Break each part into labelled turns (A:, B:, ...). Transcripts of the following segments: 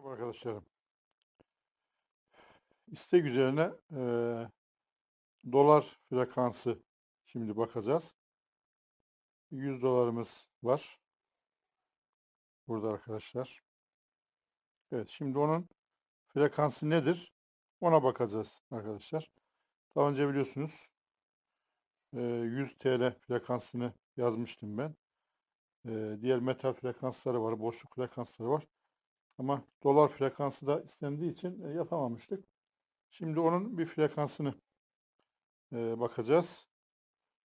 A: Merhaba arkadaşlarım. İstek üzerine eee, dolar frekansı şimdi bakacağız. 100 dolarımız var. Burada arkadaşlar. Evet şimdi onun frekansı nedir? Ona bakacağız arkadaşlar. Daha önce biliyorsunuz eee, 100 TL frekansını yazmıştım ben. Diğer metal frekansları var, boşluk frekansları var. Ama dolar frekansı da istendiği için e, yapamamıştık. Şimdi onun bir frekansını e, bakacağız.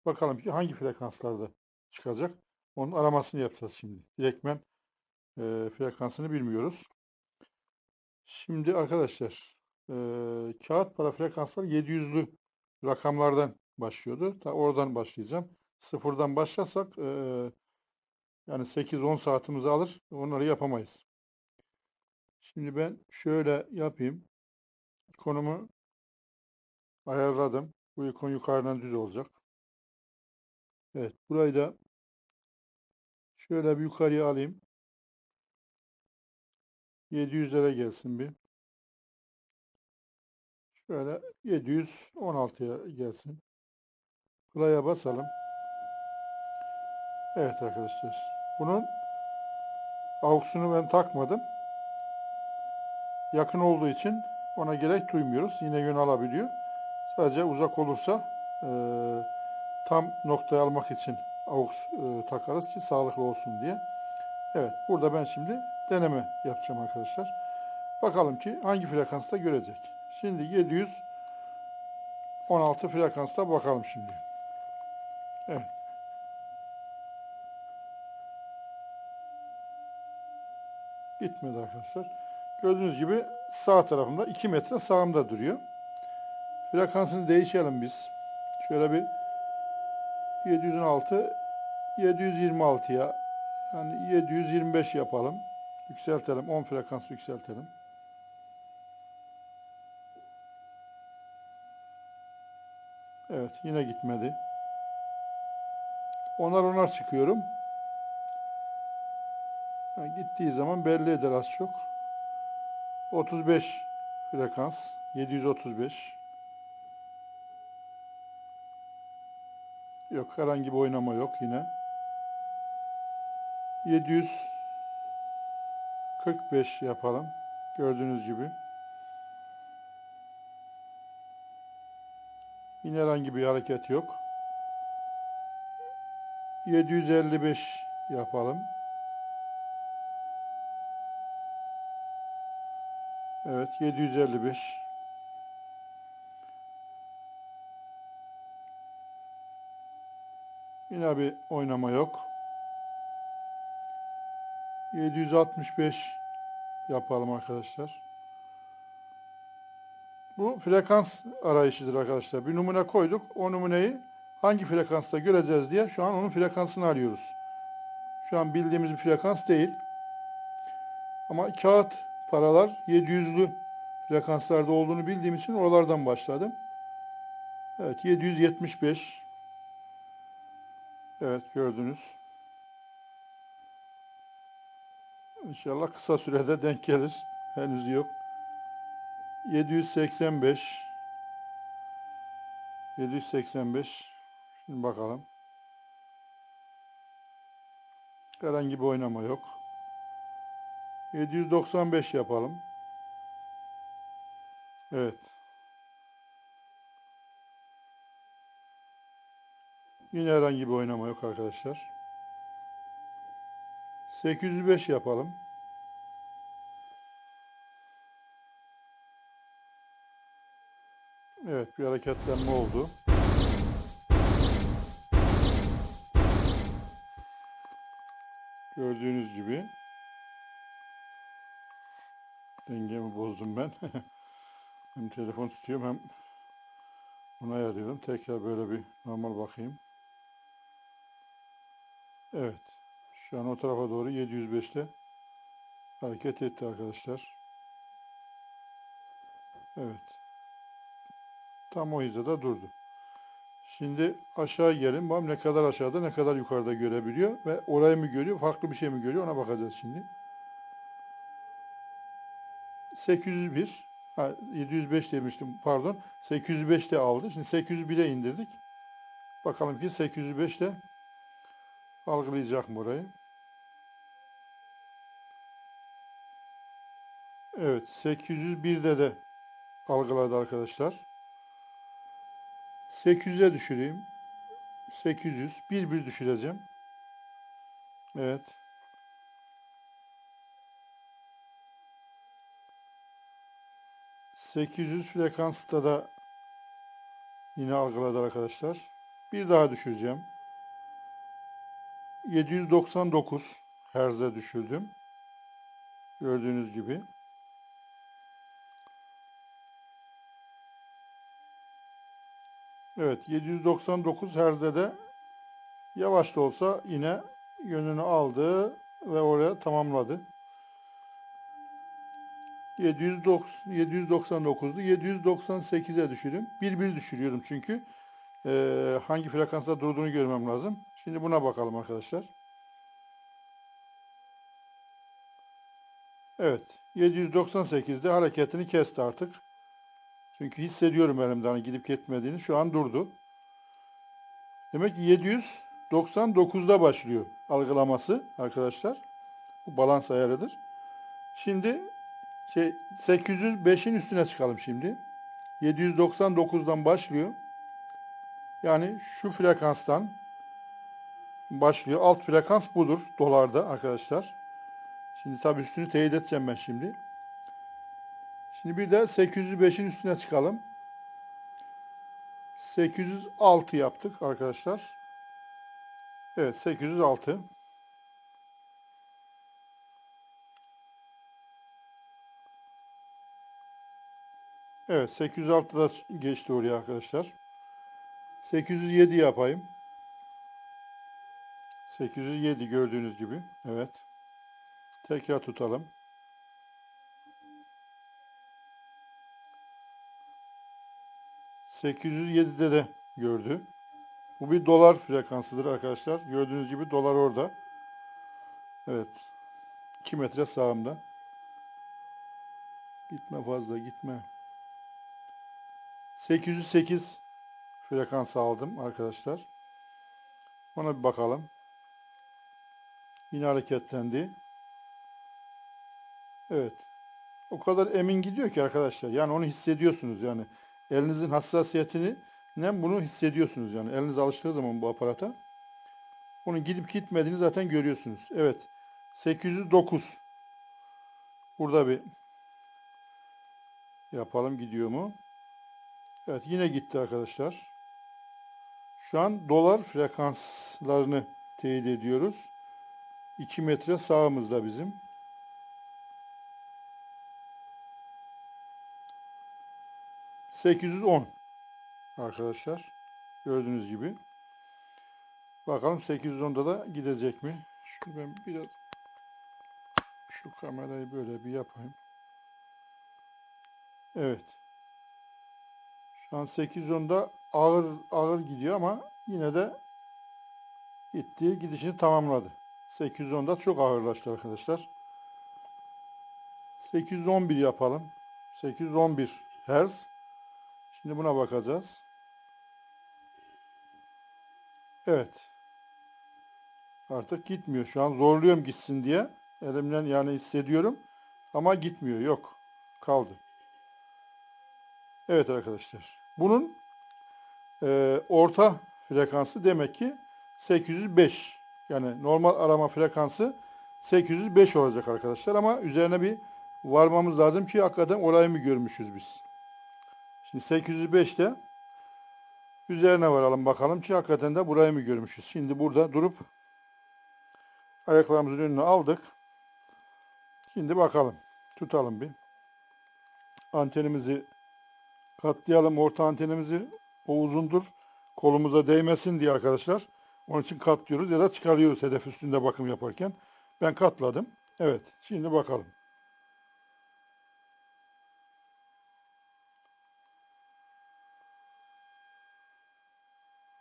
A: Bakalım ki hangi frekanslarda çıkacak. Onun aramasını yapacağız şimdi. Direktmen e, frekansını bilmiyoruz. Şimdi arkadaşlar e, kağıt para frekansları 700'lü rakamlardan başlıyordu. Ta oradan başlayacağım. Sıfırdan başlarsak e, yani 8-10 saatimizi alır. Onları yapamayız. Şimdi ben şöyle yapayım. İkonumu ayarladım. Bu ikon yukarıdan düz olacak. Evet, burayı da şöyle bir yukarıya alayım. 700'lere gelsin bir. Şöyle 716'ya gelsin. Buraya basalım. Evet arkadaşlar. Bunun AUX'unu ben takmadım yakın olduğu için ona gerek duymuyoruz. Yine yön alabiliyor. Sadece uzak olursa e, tam noktayı almak için AUX e, takarız ki sağlıklı olsun diye. Evet burada ben şimdi deneme yapacağım arkadaşlar. Bakalım ki hangi frekansta görecek. Şimdi 716 frekansta bakalım şimdi. Evet. Gitmedi arkadaşlar. Gördüğünüz gibi sağ tarafımda 2 metre sağımda duruyor. Frekansını değişelim biz. Şöyle bir 716 726'ya yani 725 yapalım. Yükseltelim. 10 frekans yükseltelim. Evet yine gitmedi. Onar onar çıkıyorum. Yani gittiği zaman belli eder az çok. 35 frekans 735 yok herhangi bir oynama yok yine. 745 yapalım gördüğünüz gibi. Yine herhangi bir hareket yok. 755 yapalım Evet 755. Yine bir oynama yok. 765 yapalım arkadaşlar. Bu frekans arayışıdır arkadaşlar. Bir numune koyduk. O numuneyi hangi frekansta göreceğiz diye şu an onun frekansını arıyoruz. Şu an bildiğimiz bir frekans değil. Ama kağıt paralar 700'lü frekanslarda olduğunu bildiğim için oralardan başladım. Evet 775. Evet gördünüz. İnşallah kısa sürede denk gelir. Henüz yok. 785. 785. Şimdi bakalım. Herhangi bir oynama yok. 795 yapalım. Evet. Yine herhangi bir oynama yok arkadaşlar. 805 yapalım. Evet bir hareketlenme oldu. Gördüğünüz gibi. Dengemi bozdum ben. hem telefon tutuyorum hem ona arıyorum. Tekrar böyle bir normal bakayım. Evet. Şu an o tarafa doğru 705'te hareket etti arkadaşlar. Evet. Tam o hizada durdu. Şimdi aşağı gelin. Bakalım ne kadar aşağıda ne kadar yukarıda görebiliyor ve orayı mı görüyor farklı bir şey mi görüyor ona bakacağız şimdi. 801 ha, 705 demiştim pardon. 805 de aldı. Şimdi 801'e indirdik. Bakalım ki 805 de algılayacak mı burayı? Evet, 801'de de algıladı arkadaşlar. 800'e düşüreyim. 800, 1 1 düşüreceğim. Evet. ...800 frekansta da... ...yine algıladı arkadaşlar. Bir daha düşüreceğim. 799 Hz'e düşürdüm. Gördüğünüz gibi. Evet 799 Hz'de de yavaş da olsa yine yönünü aldı ve oraya tamamladı. 709 799'du. 798'e düşürüm. Bir bir düşürüyorum çünkü eee, hangi frekansta durduğunu görmem lazım. Şimdi buna bakalım arkadaşlar. Evet. 798'de hareketini kesti artık. Çünkü hissediyorum elimden hani gidip gitmediğini. Şu an durdu. Demek ki 799'da başlıyor algılaması arkadaşlar. Bu balans ayarıdır. Şimdi şey 805'in üstüne çıkalım şimdi. 799'dan başlıyor. Yani şu frekanstan başlıyor. Alt frekans budur dolarda arkadaşlar. Şimdi tabii üstünü teyit edeceğim ben şimdi. Şimdi bir de 805'in üstüne çıkalım. 806 yaptık arkadaşlar. Evet 806. Evet 806 da geçti oraya arkadaşlar. 807 yapayım. 807 gördüğünüz gibi. Evet. Tekrar tutalım. ...807'de de gördü. Bu bir dolar frekansıdır arkadaşlar. Gördüğünüz gibi dolar orada. Evet. 2 metre sağımda. Gitme fazla gitme. 808 frekans aldım arkadaşlar. Ona bir bakalım. Yine hareketlendi. Evet. O kadar emin gidiyor ki arkadaşlar. Yani onu hissediyorsunuz yani. Elinizin hassasiyetini ne bunu hissediyorsunuz yani. Eliniz alıştığı zaman bu aparata. Onun gidip gitmediğini zaten görüyorsunuz. Evet. 809. Burada bir yapalım gidiyor mu? Evet yine gitti arkadaşlar. Şu an dolar frekanslarını teyit ediyoruz. 2 metre sağımızda bizim. ...810 arkadaşlar. Gördüğünüz gibi. Bakalım 810'da da gidecek mi? Şunu ben biraz... Şu kamerayı böyle bir yapayım. Evet. Şu an 810'da ağır ağır gidiyor ama yine de gittiği gidişini tamamladı. 810'da çok ağırlaştı arkadaşlar. 811 yapalım. 811 Hz. Şimdi buna bakacağız. Evet. Artık gitmiyor. Şu an zorluyorum gitsin diye. Elimden yani hissediyorum. Ama gitmiyor. Yok. Kaldı. Evet arkadaşlar. Bunun e, orta frekansı demek ki 805. Yani normal arama frekansı 805 olacak arkadaşlar. Ama üzerine bir varmamız lazım ki hakikaten orayı mı görmüşüz biz. Şimdi 805'te üzerine varalım bakalım ki hakikaten de burayı mı görmüşüz. Şimdi burada durup ayaklarımızın önüne aldık. Şimdi bakalım. Tutalım bir. Antenimizi katlayalım. Orta antenimizi o uzundur. Kolumuza değmesin diye arkadaşlar. Onun için katlıyoruz ya da çıkarıyoruz hedef üstünde bakım yaparken. Ben katladım. Evet. Şimdi bakalım.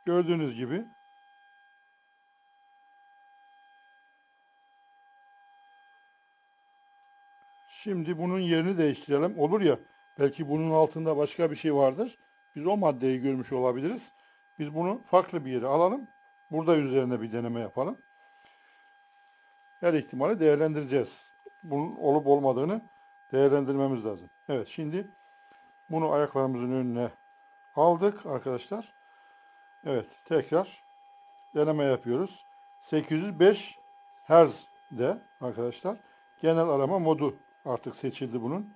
A: Gördüğünüz gibi Şimdi bunun yerini değiştirelim. Olur ya belki bunun altında başka bir şey vardır. Biz o maddeyi görmüş olabiliriz. Biz bunu farklı bir yere alalım. Burada üzerine bir deneme yapalım. Her ihtimali değerlendireceğiz. Bunun olup olmadığını değerlendirmemiz lazım. Evet şimdi bunu ayaklarımızın önüne aldık arkadaşlar. Evet tekrar deneme yapıyoruz. 805 Hz de arkadaşlar. Genel arama modu artık seçildi bunun.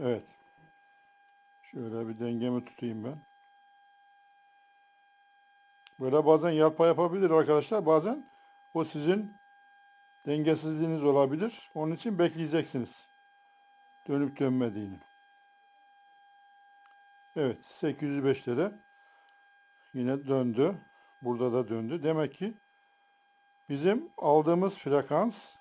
A: Evet. Şöyle bir dengemi tutayım ben. Böyle bazen yalpa yapabilir arkadaşlar. Bazen o sizin dengesizliğiniz olabilir. Onun için bekleyeceksiniz. Dönüp dönmediğini. Evet 805'te de yine döndü. Burada da döndü. Demek ki bizim aldığımız frekans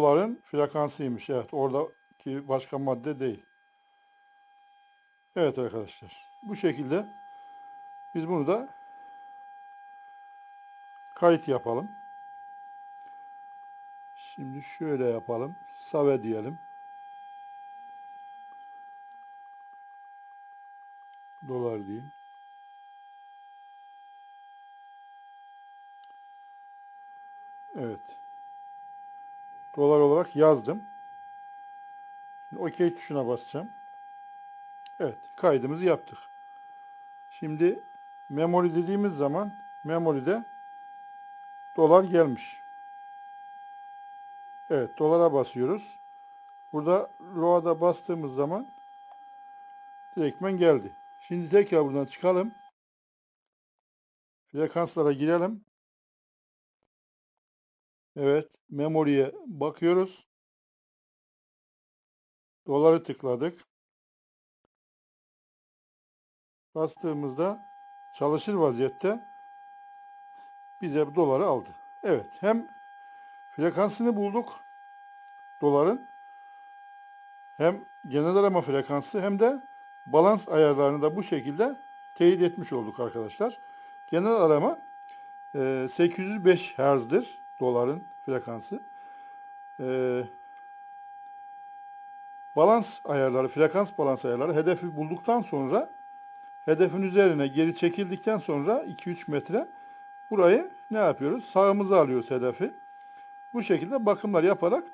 A: doların frekansıymış. Evet oradaki başka madde değil. Evet arkadaşlar. Bu şekilde biz bunu da kayıt yapalım. Şimdi şöyle yapalım. Save diyelim. Dolar diyeyim. Evet. Dolar olarak yazdım. Şimdi OK tuşuna basacağım. Evet, kaydımızı yaptık. Şimdi memory dediğimiz zaman memory'de dolar gelmiş. Evet, dolara basıyoruz. Burada ROA'da bastığımız zaman direktmen geldi. Şimdi tekrar buradan çıkalım. Frekanslara girelim. Evet, memory'e bakıyoruz. Doları tıkladık. Bastığımızda çalışır vaziyette bize doları aldı. Evet, hem frekansını bulduk doların hem genel arama frekansı hem de balans ayarlarını da bu şekilde teyit etmiş olduk arkadaşlar. Genel arama e, 805 Hz'dir doların frekansı. E, balans ayarları, frekans balans ayarları hedefi bulduktan sonra hedefin üzerine geri çekildikten sonra 2-3 metre burayı ne yapıyoruz? Sağımıza alıyoruz hedefi. Bu şekilde bakımlar yaparak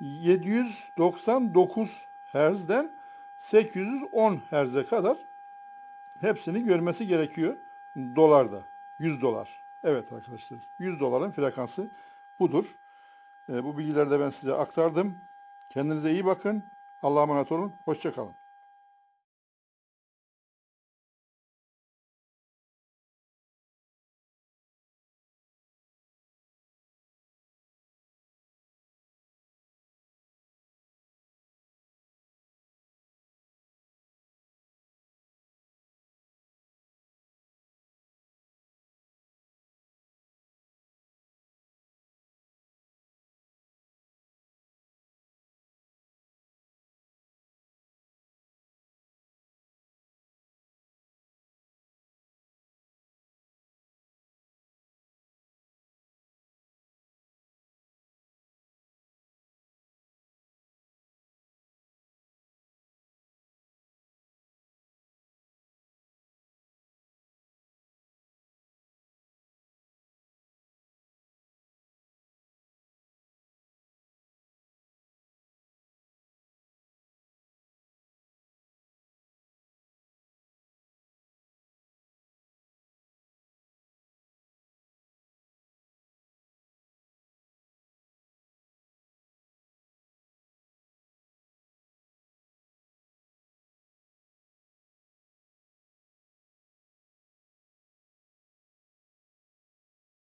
A: 799 Hz'den 810 Hz'e kadar hepsini görmesi gerekiyor dolarda. 100 dolar. Evet arkadaşlar 100 doların frekansı budur. E, bu bilgileri de ben size aktardım. Kendinize iyi bakın. Allah'a emanet olun. Hoşçakalın.